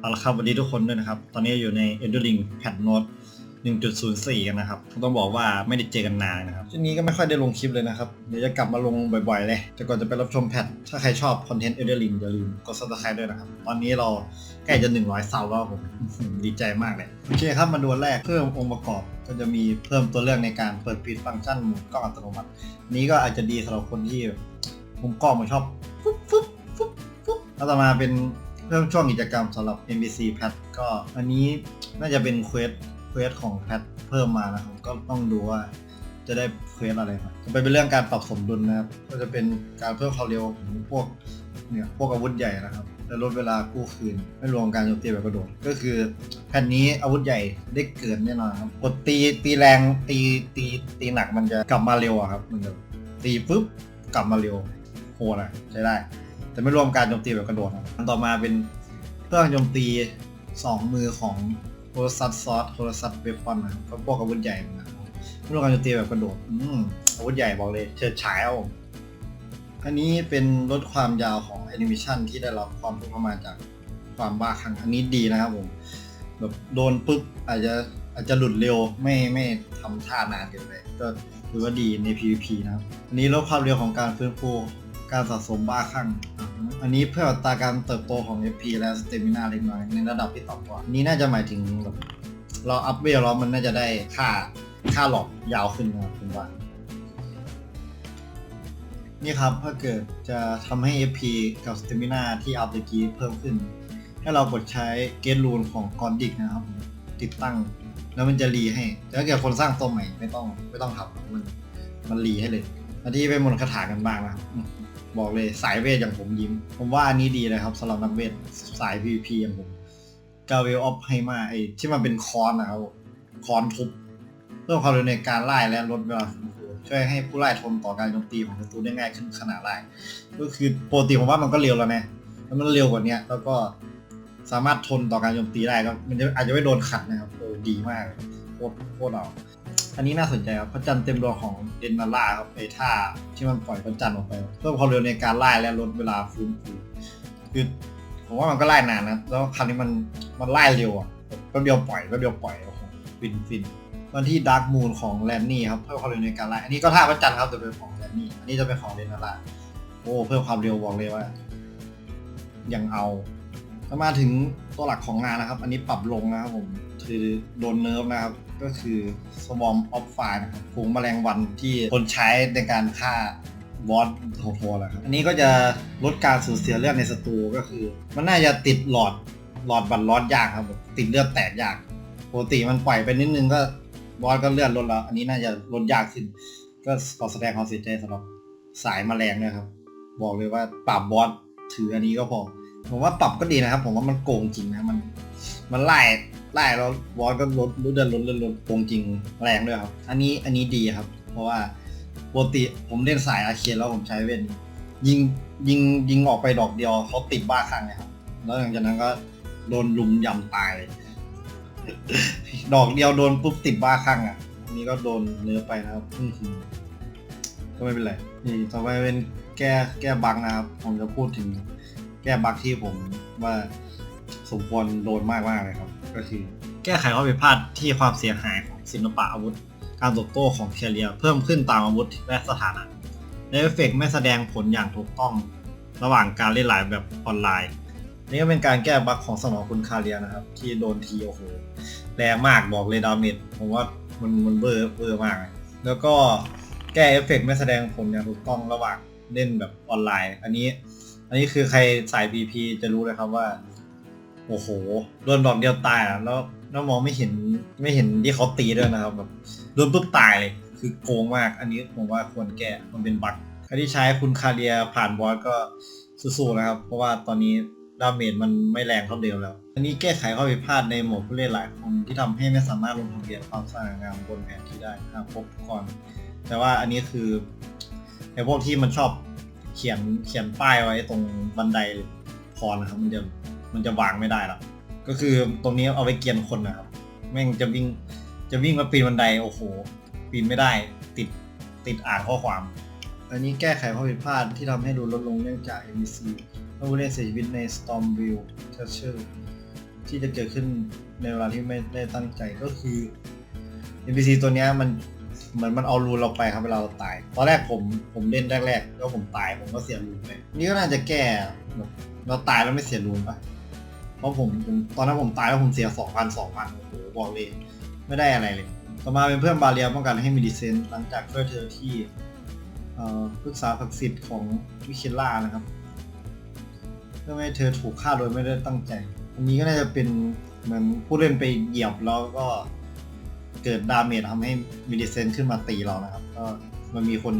เอาละครับวัสดีทุกคนด้วยนะครับ ตอนนี้อยู่ใน e n d u r i n g Patch Note 1.04 กันนะครับ ต้องบอกว่าไม่ได้เจอกันนานนะครับช่วงนี้ก็ไม่ค่อยได้ลงคลิปเลยนะครับ เดี๋ยวจะกลับมาลงบ่อยๆ เลย แต่ก่อนจะไปรับชมแพท ถ้าใครชอบคอนเทนต์ e n d u r i n g อย่าลืมกด subscribe ด้วยนะครับ ตอนนี้เราใกล้จะ 100 ซับแล้วผมดีใจมากเลย โอเคครับมาดูอันแรกเพิ่มองค์ประกอบก็จะมีเพิ่มตัวเลือกในการเปิดปิดฟังก์ชันมุนกล้องอัตโนมัติ นี้ก็อาจจะดีสำหรับคนที่มุมกล้องมันชอบฟึ๊บฟึ๊บฟึ๊บฟึ๊บแล้วต่อมาเป็น เพิ่มช่วงกิจกรรมสำหรับ NPC แพทก็อันนี้น่าจะเป็นเควสเควสของแพทเพิ่มมานะครับก็ต้องดูว่าจะได้เควสอะไรมาจะไปเป็นเรื่องการปรับสมดุลนะครับ ก็จะเป็นการเพิ่มความเร็วของพวกเนี่ยพวกอาวุธใหญ่นะครับและลดเวลากู้คืนไม่รวมการโจมตีแบบกระโดด ก็คือแผ่นนี้อาวุธใหญ่ได้เกินแน่นอนครับกดตีตีแรงตีตีตีหนักมันจะกลับมาเร็วอะครับมันจะตีปุ๊บกลับมาเร็วโหดอะใช้ได้ แต่ไม่รวมการโจมตีแบบกระโดดนะอันต่อมาเป็นเครื่องโจมตีสองมือของโทรซัตซอสโทรซัตเวปอนนะครับก็พวกอาวุธใหญ่นะครับไม่รวมการโจมตีแบบกระโดดอืมอาวุธใหญ่บอกเลยเฉิดฉายเอาอันนี้เป็นลดความยาวของแอนิเมชันที่ได้รับความทุกข์มาจากความบ้าคลั่งอันนี้ดีนะครับผมแบบโดนปุ๊บอาจจะอาจจะหลุดเร็วไม่ไม่ทำท่านานเกินไปก็ถือว่าดีใน PVP นะครับ อันนี้ลดความเร็วของการฟื้นฟูการสะสมบ้าคลั่ง อันนี้เพื่ออัตราการเติบโตของ FP และสเตมินาเล็กน้อยในระดับที่ต่ำกว่า นี้น่าจะหมายถึงแบบเราอัพเวลแล้วมันน่าจะได้ค่าค่าหลอกยาวขึ้นนะครับผมว่า นี่ครับถ้าเกิดจะทำให้ FP กับสเตมินาที่อัพตะกี้เพิ่มขึ้น ให้เรากดใช้เกตรูนของกอนดิกนะครับ ติดตั้ง แล้วมันจะรีให้แต่ถ้าเกิดคนสร้างตัวใหม่ไม่ต้องไม่ต้องทำมันมันรีให้เลย มาที่ไปมนต์คาถากันบ้างนะครับบอกเลยสายเวทอย่างผมยิ้ม ผมว่าอันนี้ดีเลยครับสำหรับนักเวทสาย PVP อย่างผมกาเวลออฟไฮมาไอที่มันเป็นคอนนะครับคอนทุบเพิ่มความเร็วในการไล่และลดเวลาช่วยให้ผู้ไล่ทนต่อการโจมตีของศัตรูได้ง่ายขึ้นขนาดไล่ก็คือปกติผมว่ามันก็เร็วแล้วนะแล้วมันเร็วกว่านี้แล้วก็สามารถทนต่อการโจมตีได้ก็มันจะอาจจะไม่โดนขัดนะครับโอ้ดีมากโคตรโคตรเอา อันนี้น่าสนใจครับพระจันทร์เต็มดวงของเดนมาร่าครับไอ้ท่าที่มันปล่อยพระจันทร์ออกไปเพิ่มความเร็วในการไล่และลดเวลาฟื้นฟูคือผมว่ามันก็ไล่นานนะแล้วคราวนี้มันมันไล่เร็วอะแป๊บเดียวปล่อยแป๊บเดียวปล่อยโอ้โหฟินฟินวันที่ดาร์กมูนของแลนนี่ครับเพิ่มความเร็วในการไล่อันนี้ก็ท่าพระจันทร์ครับแต่เป็นของแลนนี่อันนี้จะเป็นของเดนมาร่าโอ้เพิ่มความเร็วบอกเลยว่ายังเอาถ้ามาถึงตัวหลักของงานนะครับ อันนี้ปรับลงนะครับผมคือโดนเนิร์ฟนะครับ ก็คือ Swarm of Fire นะครับฝูงแมลงวันที่คนใช้ในการฆ่าบอสโหดๆแหละครับ อันนี้ก็จะลดการสูญเสียเลือดในศัตรูก็คือ มันน่าจะติดหลอดหลอดบัตรลอดยากครับติดเลือดแตกยากปกติมันปล่อยไปนิดนึงก็บอสก็เลือดลดแล้ว อันนี้น่าจะลดยากขึ้น ก็ขอแสดงความเสียใจสำหรับสายแมลงด้วยครับ บอกเลยว่าปรับบอสถืออันนี้ก็พอผมว่าปรับก็ดีนะครับ ผมว่ามันโกงจริงนะมัน มันไล่ ไล่แล้วบอสก็ลดลดเดินลดเดินลดโกงจริงแรงด้วยครับ อันนี้อันนี้ดีครับ เพราะว่าปกติผมเล่นสายอาเคียนแล้วผมใช้เวทนี้ยิงยิงยิงออกไปดอกเดียวเขาติดบ้าคลั่งเลยครับ แล้วหลังจากนั้นก็โดนลุมยำตายเลยดอกเดียวโดนปุ๊บติดบ้าคลั่งอะอันนี้ก็โดนเนื้อไปนะครับก็ไม่เป็นไรนี่ต่อไปเป็นแก้แก้บังนะครับ ผมจะพูดถึงแก้บั๊กที่ผมว่าสมควรโดนมากมากเลยครับ ก็คือ แก้ไขข้อผิดพลาดที่ความเสียหายของศิลปะอาวุธ การตบโต้ของแคเรียเพิ่มขึ้นตามอาวุธและสถานะและเอฟเฟกต์ไม่แสดงผลอย่างถูกต้องระหว่างการเล่นหลายแบบออนไลน์ นี่ก็เป็นการแก้บั๊กของสมองคุณคาเรียนะครับ ที่โดนทีโอ้โหแรงมากบอกเลยดาเมจผมว่ามันมันเบอร์เบอร์มาก แล้วก็แก้เอฟเฟกต์ไม่แสดงผลอย่างถูกต้องระหว่างเล่นแบบออนไลน์ อันนี้ อันนี้คือใครสาย BP จะรู้เลยครับว่า โอ้โหโดนดอกเดียวตายอะแล้วแล้วมองไม่เห็นไม่เห็นที่เขาตีด้วยนะครับแบบโดนปุ๊บตายเลยคือโกงมาก อันนี้ผมว่าควรแก้มันเป็นบั๊กใครที่ใช้คุณคาเรียผ่านบอสก็สู้ๆนะครับ เพราะว่าตอนนี้ดาเมจมันไม่แรงเท่าเดิมแล้ว อันนี้แก้ไขข้อผิดพลาดในโหมดผู้เล่นหลายคนที่ทำให้ไม่สามารถลงทะเบียนความสง่างามบนแผนที่ได้หากพบก่อน แต่ว่าอันนี้คือไอ้พวกที่มันชอบเขียนเขียนป้ายไว้ตรงบันไดพอนะครับมันจะ มันจะวางไม่ได้ละก็คือตรงนี้เอาไว้เกียนคนนะครับ แม่งจะวิ่งจะวิ่งมาปีนบันไดโอ้โห ปีนไม่ได้ติดติดอ่านข้อความ อันนี้แก้ไขข้อผิดพลาดที่ทำให้ดูลดลงเนื่องจาก NPC ผู้เล่นเสียชีวิตใน Stormville t e a c h e ที่จะเกิดขึ้นในเวลาที่ไม่ได้ตั้งใจก็คือ NPC ตัวนี้มันเหมือนมันเอารูนเราไปครับเวลาเราตาย ตอนแรกผมผมเล่นแรกๆแล้วผมตายผมก็เสียรูนไป นี่ก็น่าจะแก้แบบเราตายแล้วไม่เสียรูนปะ เพราะผมตอนนั้นผมตายแล้วผมเสียสองพันสองพันโอ้โหบอกเลยไม่ได้อะไรเลย ต่อมาเป็นเพื่อนบาเรียป้องกันให้มีดีเซนต์หลังจากช่วยเธอที่ปรึกษาศักดิ์สิทธิ์ของวิเคล่านะครับเพื่อไม่ให้เธอถูกฆ่าโดยไม่ได้ตั้งใจ อันนี้ก็น่าจะเป็นเหมือนผู้เล่นไปเหยียบแล้วก็เกิดดาเมจทำให้มีดีเซนขึ้นมาตีเรานะครับ ก็มันมีคน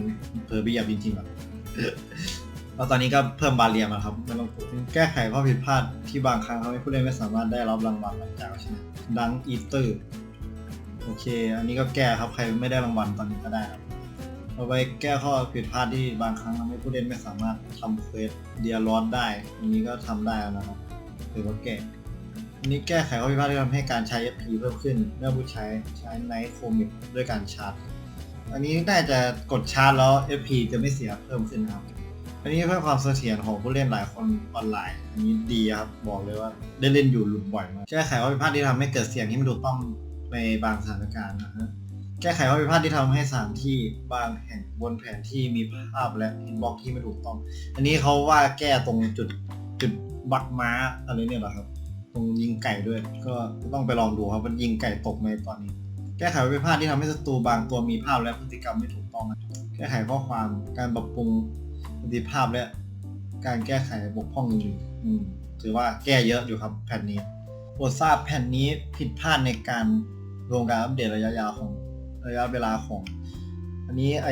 เผลอไปเหยียบจริงๆอะ แล้วตอนนี้ก็เพิ่มบาเรียมาครับไม่ต้องกลัวแก้ไขข้อผิดพลาดที่บางครั้งทำให้ผู้เล่นไม่สามารถได้รับรางวัลหลังจากชนะดังอีเตอร์โอเค อันนี้ก็แก้ครับใครไม่ได้รางวัลตอนนี้ก็ได้ครับเอาไปแก้ข้อผิดพลาดที่บางครั้งทำให้ผู้เล่นไม่สามารถทำเควสเดียร์ลอสได้ อันนี้ก็ทำได้แล้วนะครับถือว่าแก้อันนี้แก้ไขข้อผิดพลาดที่ทำให้การใช้ FP เพิ่มขึ้นเมื่อผู้ใช้ใช้ไนท์โคมิกด้วยการชาร์จ อันนี้น่าจะกดชาร์จแล้ว FP จะไม่เสียเพิ่มขึ้นนะครับ อันนี้เพื่อความเสถียรของผู้เล่นหลายคนออนไลน์ อันนี้ดีครับบอกเลยว่าได้เล่นอยู่หลุดบ่อยมากแก้ไขข้อผิดพลาดที่ทำให้เกิดเสียงที่ไม่ถูกต้องในบางสถานการณ์นะฮะแก้ไขข้อผิดพลาดที่ทำให้สถานที่บางแห่งบนแผนที่มีภาพและอินบ็อกที่ไม่ถูกต้อง อันนี้เขาว่าแก้ตรงจุดจุดบักม้าอะไรเนี่ยเหรอครับ ตรงยิงไก่ด้วย ก็ต้องไปลองดูครับมันยิงไก่ตกไหมตอนนี้ แก้ไขข้อผิดพลาดที่ทำให้ศัตรูบางตัวมีภาพและพฤติกรรมไม่ถูกต้องนะแก้ไขข้อความการปรับปรุง ประสิทธิภาพและการแก้ไขบกพร่องอื่นๆอืมถือว่าแก้เยอะอยู่ครับแผ่นนี้โปรดทราบแผ่นนี้ผิดพลาดในการรวมการอัปเดตระยะยาวของระยะเวลาของ อันนี้ไอ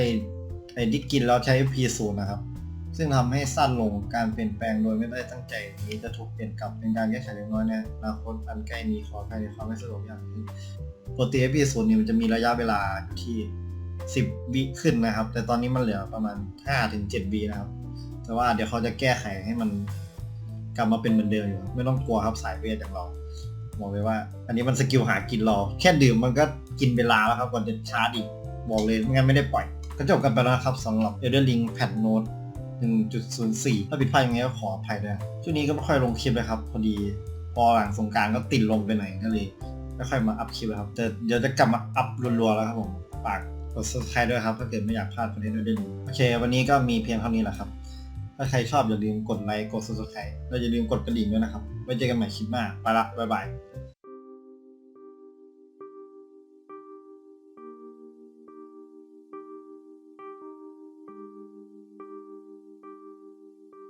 ไอที่กินแล้วใช้ P0 นะครับ ซึ่งทำให้สั้นลงการเปลี่ยนแปลงโดยไม่ได้ตั้งใจนี้จะถูกเปลี่ยนกลับเป็นการแก้ไขเล็กน้อยในอนาคตอันใกล้นี้ขอภายในความไม่สะดวกอย่างนี้ปกติ P0 เนี่ยมันจะมีระยะเวลาอยู่ที่ 10วิขึ้นนะครับ แต่ตอนนี้มันเหลือประมาณ5-7วินะครับ แต่ว่าเดี๋ยวเขาจะแก้ไขให้มันกลับมาเป็นเหมือนเดิมอยู่ ไม่ต้องกลัวครับสายเวทอย่างเราบอกเลยว่า อันนี้มันสกิลหากินราแค่ดื่มมันก็กินเวลาแล้วครับก่อนจะชาร์จอีกบอกเลยไม่งั้นไม่ได้ปล่อย ก็จบกันไปแล้วครับสำหรับ Elden Ring Patch Note 1.04 ถ้าผิดพลาดยังไงก็ขออภัยด้วยช่วงนี้ก็ไม่ค่อยลงคลิปเลยครับพอดีพอหลังสงกรารก็ติดลมไปไหนก็เลยไม่ค่อยมาอัพคลิปเลยครับแต่เดี๋ยวจะกลับมาอัพรัวๆแล้วครับผมฝาก ด subscribe ด้วยครับ ถ้าเกิดไม่อยากพลาดคอนเทนต์ Elden Ring โอเค วันนี้ก็มีเพียงเท่านี้แหละครับ ถ้าใครชอบอย่าลืมกดไลค์ กด subscribe แล้วอย่าลืมกดกระดิ่งด้วยนะครับ ไว้เจอกันใหม่คลิปหน้า ไปละ บ๊ายบาย